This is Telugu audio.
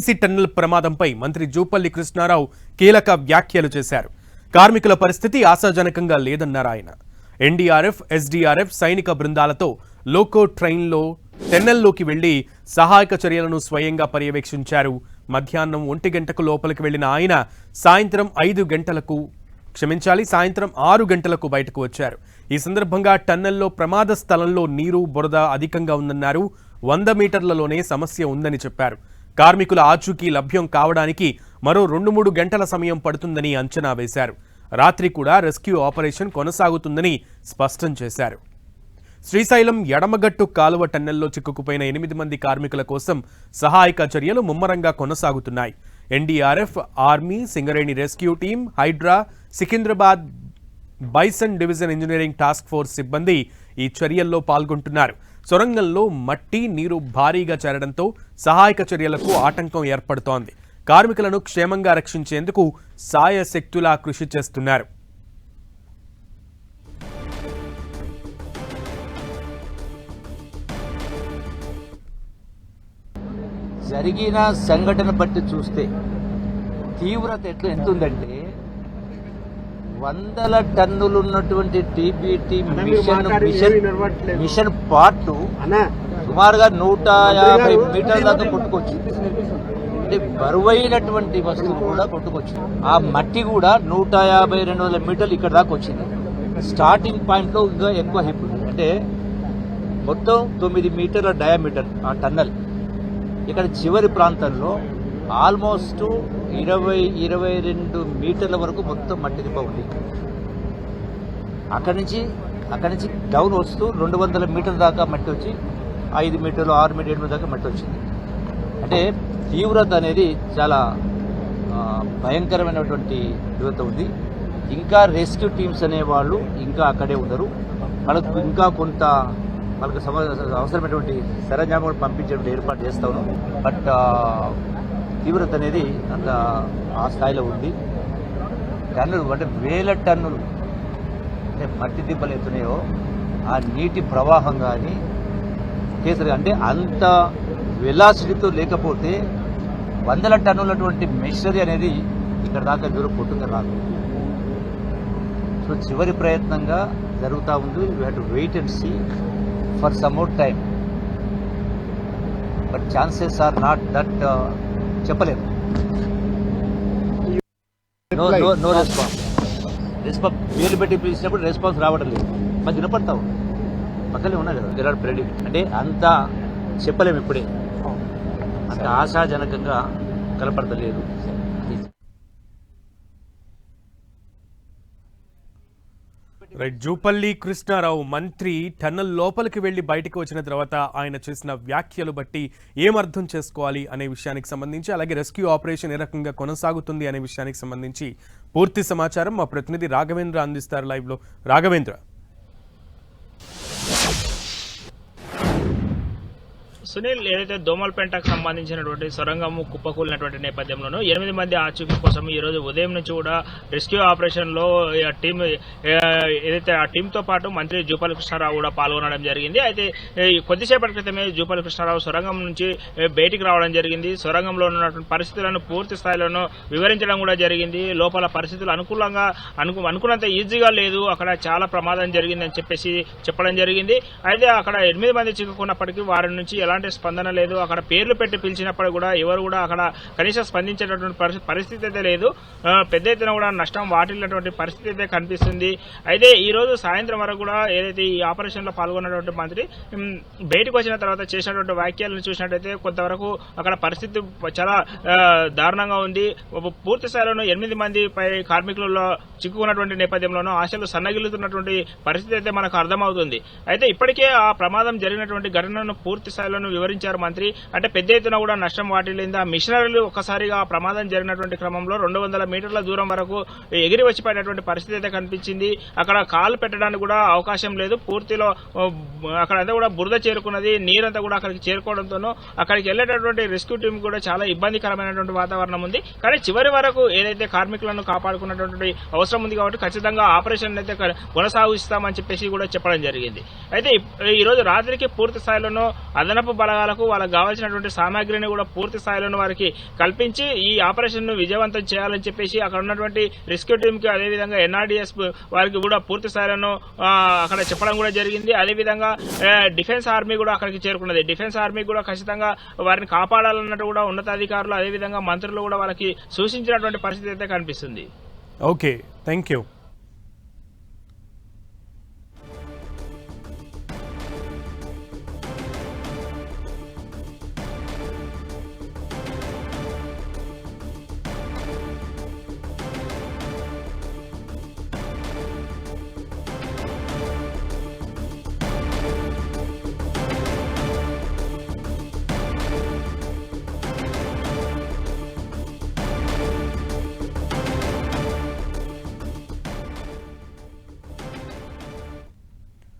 ఎస్సీ టన్నెల్ ప్రమాదంపై మంత్రి జూపల్లి కృష్ణారావు కీలక వ్యాఖ్యలు చేశారు. కార్మికుల పరిస్థితి ఆశాజనకంగా లేదన్నారు ఆయన. ఎన్డీఆర్ఎఫ్ ఎస్డీఆర్ఎఫ్ సైనిక బృందాలతో లోకో ట్రైన్లో టెన్నెల్లోకి వెళ్ళి సహాయక చర్యలను స్వయంగా పర్యవేక్షించారు. మధ్యాహ్నం ఒంటి గంటకు లోపలికి వెళ్ళిన ఆయన సాయంత్రం ఐదు గంటలకు క్షమించాలి సాయంత్రం ఆరు గంటలకు బయటకు వచ్చారు. ఈ సందర్భంగా టన్నెల్లో ప్రమాద స్థలంలో నీరు బురద అధికంగా ఉందన్నారు. వంద మీటర్లలోనే సమస్య ఉందని చెప్పారు. కార్మికుల ఆచూకీ లభ్యం కావడానికి మరో రెండు మూడు గంటల సమయం పడుతుందని అంచనా వేశారు. రాత్రి కూడా రెస్క్యూ ఆపరేషన్ కొనసాగుతుందని స్పష్టం చేశారు. శ్రీశైలం ఎడమగట్టు కాలువ టన్నెల్లో చిక్కుకుపోయిన ఎనిమిది మంది కార్మికుల కోసం సహాయక చర్యలు ముమ్మరంగా కొనసాగుతున్నాయి. NDRF army Singareni rescue team Hydraa Secunderabad bison division engineering task force సిబ్బంది ఈ చర్యల్లో పాల్గొంటున్నారు. సొరంగంలో మట్టి నీరు భారీగా చేరడంతో సహాయక చర్యలకు ఆటంకం ఏర్పడుతోంది. కార్మికులను క్షేమంగా రక్షించేందుకు సాయశక్తులా కృషి చేస్తున్నారు. జరిగిన సంఘటన బట్టి చూస్తే తీవ్రత ఎట్లా ఎంత ఉందంటే వందల టన్నులు ఉన్నటువంటి TBT machine machine machine part సుమారుగా నూట యాభై మీటర్ల దాకా కొట్టుకొచ్చింది. అంటే బరువైనటువంటి వస్తువులు కూడా కొట్టుకొచ్చింది. ఆ మట్టి కూడా నూట యాభై రెండు వందల మీటర్లు ఇక్కడ దాకా వచ్చింది. స్టార్టింగ్ పాయింట్లో ఇంకా ఎక్కువ హెప్ అంటే మొత్తం తొమ్మిది మీటర్ల డయామీటర్ ఆ టన్నల్. ఇక్కడ చివరి ప్రాంతంలో ఆల్మోస్ట్ ఇరవై ఇరవై రెండు మీటర్ల వరకు మొత్తం మట్టి దిబ్బ ఉంది. అక్కడి నుంచి అక్కడి నుంచి డౌన్ వస్తూ రెండు వందల మీటర్ల దాకా మట్టి వచ్చి ఐదు మీటర్లు ఆరు మీటర్ల దాకా మట్టి వచ్చింది. అంటే తీవ్రత అనేది చాలా భయంకరమైనటువంటి తీవ్రత ఉంది. ఇంకా రెస్క్యూ టీమ్స్ అనేవాళ్ళు ఇంకా అక్కడే ఉన్నారు వాళ్ళకు ఇంకా కొంత వాళ్ళకి సమ అవసరమైనటువంటి సరంజామం కూడా ఏర్పాటు చేస్తా ఉన్నాం బట్ తీవ్రత అనేది అంత ఆ స్థాయిలో ఉంది. టన్నులు అంటే వేల టన్నులు అంటే మట్టి దిబ్బలు ఎత్తున్నాయో ఆ నీటి ప్రవాహం కానీ కేసరి అంటే అంత వెలాసిటీతో లేకపోతే వందల టన్నులటువంటి మెషినరీ అనేది ఇక్కడ దాకా దూరం కొట్టుగా రాదు. సో చివరి ప్రయత్నంగా జరుగుతూ ఉంది. You have to wait and see for some more time but chances are not that చెప్పలేము no no no response response పేర్లు పెట్టి పిలిచినప్పుడు రెస్పాన్స్ రావడం లేదు. మాకు వినపడతావు. పక్కనే ఉన్నా కదా విరాట్ ప్రెడి అంటే అంత చెప్పలేము ఇప్పుడే. అంత ఆశాజనకంగా కనపడతలేదు. రైట్ జూపల్లి కృష్ణారావు మంత్రి టన్నల్ లోపలికి వెళ్ళి బయటకు వచ్చిన తర్వాత ఆయన చేసిన వ్యాఖ్యలు బట్టి ఏమర్థం చేసుకోవాలి అనే విషయానికి సంబంధించి అలాగే రెస్క్యూ ఆపరేషన్ ఏ రకంగా కొనసాగుతుంది అనే విషయానికి సంబంధించి పూర్తి సమాచారం మా ప్రతినిధి రాఘవేంద్ర అందిస్తారు లైవ్లో. రాఘవేంద్ర. సునీల్ ఏదైతే దోమలపేంటకు సంబంధించినటువంటి సొరంగము కుప్పకూలినటువంటి నేపథ్యంలోనూ ఎనిమిది మంది ఆచూకీ కోసం ఈరోజు ఉదయం నుంచి కూడా రెస్క్యూ ఆపరేషన్లో టీం ఏదైతే ఆ టీంతో పాటు మంత్రి జూపల్లి కృష్ణారావు కూడా పాల్గొనడం జరిగింది. అయితే ఈ కొద్దిసేపటి క్రితమే జూపల్లి కృష్ణారావు సొరంగం నుంచి బయటికి రావడం జరిగింది. సొరంగంలో ఉన్నటువంటి పరిస్థితులను పూర్తి స్థాయిలోనూ వివరించడం కూడా జరిగింది. లోపల పరిస్థితులు అనుకూలంగా అనుకు అనుకున్నంత ఈజీగా లేదు. అక్కడ చాలా ప్రమాదం జరిగిందని చెప్పేసి చెప్పడం జరిగింది. అయితే అక్కడ ఎనిమిది మంది చిక్కుకున్నప్పటికీ వారి నుంచి ఎలా ఎలాంటి స్పందన లేదు. అక్కడ పేర్లు పెట్టి పిలిచినప్పుడు కూడా ఎవరు కూడా అక్కడ కనీసం స్పందించేటటువంటి పరిస్థితి- పరిస్థితి అయితే లేదు. పెద్ద ఎత్తున కూడా నష్టం వాటిల్లినటువంటి పరిస్థితి అయితే కనిపిస్తుంది. అయితే ఈ రోజు సాయంత్రం వరకు కూడా ఏదైతే ఈ ఆపరేషన్లో పాల్గొన్నటువంటి మంత్రి బయటకు వచ్చిన తర్వాత చేసినటువంటి వ్యాఖ్యలను చూసినట్టయితే కొంతవరకు అక్కడ పరిస్థితి చాలా దారుణంగా ఉంది. పూర్తి స్థాయిలోనూ ఎనిమిది మంది పై కార్మికులలో చిక్కుకున్నటువంటి నేపథ్యంలోనూ ఆశలు సన్నగిల్లుతున్నటువంటి పరిస్థితి అయితే మనకు అర్థమవుతుంది. అయితే ఇప్పటికే ఆ ప్రమాదం జరిగినటువంటి ఘటనను పూర్తి స్థాయిలోనూ వివరించారు మంత్రి. అంటే పెద్ద ఎత్తున కూడా నష్టం వాటిల్లిందా? మిషనరీలు ఒక్కసారిగా ప్రమాదం జరిగినటువంటి క్రమంలో రెండు వందల మీటర్ల దూరం వరకు ఎగిరి వచ్చిపోయినటువంటి పరిస్థితి అయితే కనిపించింది. అక్కడ కాలు పెట్టడానికి కూడా అవకాశం లేదు. పూర్తిలో అక్కడంతా అక్కడ కూడా బురద చేరుకున్నది. నీరంతా కూడా అక్కడికి చేరుకోవడంతోనూ అక్కడికి వెళ్ళేటటువంటి రెస్క్యూ టీం కూడా చాలా ఇబ్బందికరమైనటువంటి వాతావరణం ఉంది. కానీ చివరి వరకు ఏదైతే కార్మికులను కాపాడుకున్నటువంటి అవసరం ఉంది కాబట్టి ఖచ్చితంగా ఆపరేషన్ అయితే కొనసాగిస్తామని చెప్పేసి కూడా చెప్పడం జరిగింది. అయితే ఈరోజు ఈ రాత్రికి పూర్తి స్థాయిలోనూ అదనపు బలగాలకు వాళ్ళకి కావాల్సినటువంటి సామాగ్రిని కూడా పూర్తి స్థాయిలో వారికి కల్పించి ఈ ఆపరేషన్ను విజయవంతం చేయాలని చెప్పేసి అక్కడ ఉన్నటువంటి రెస్క్యూ టీమ్కి అదేవిధంగా ఎన్ఆర్డీఎస్ వారికి కూడా పూర్తి స్థాయిలో అక్కడ చెప్పడం కూడా జరిగింది. అదేవిధంగా డిఫెన్స్ ఆర్మీ కూడా అక్కడికి చేరుకున్నది. డిఫెన్స్ ఆర్మీ కూడా ఖచ్చితంగా వారిని కాపాడాలన్నట్టు కూడా ఉన్నతాధికారులు అదేవిధంగా మంత్రులు కూడా వాళ్ళకి సూచించినటువంటి పరిస్థితి అయితే కనిపిస్తుంది. Okay thank you.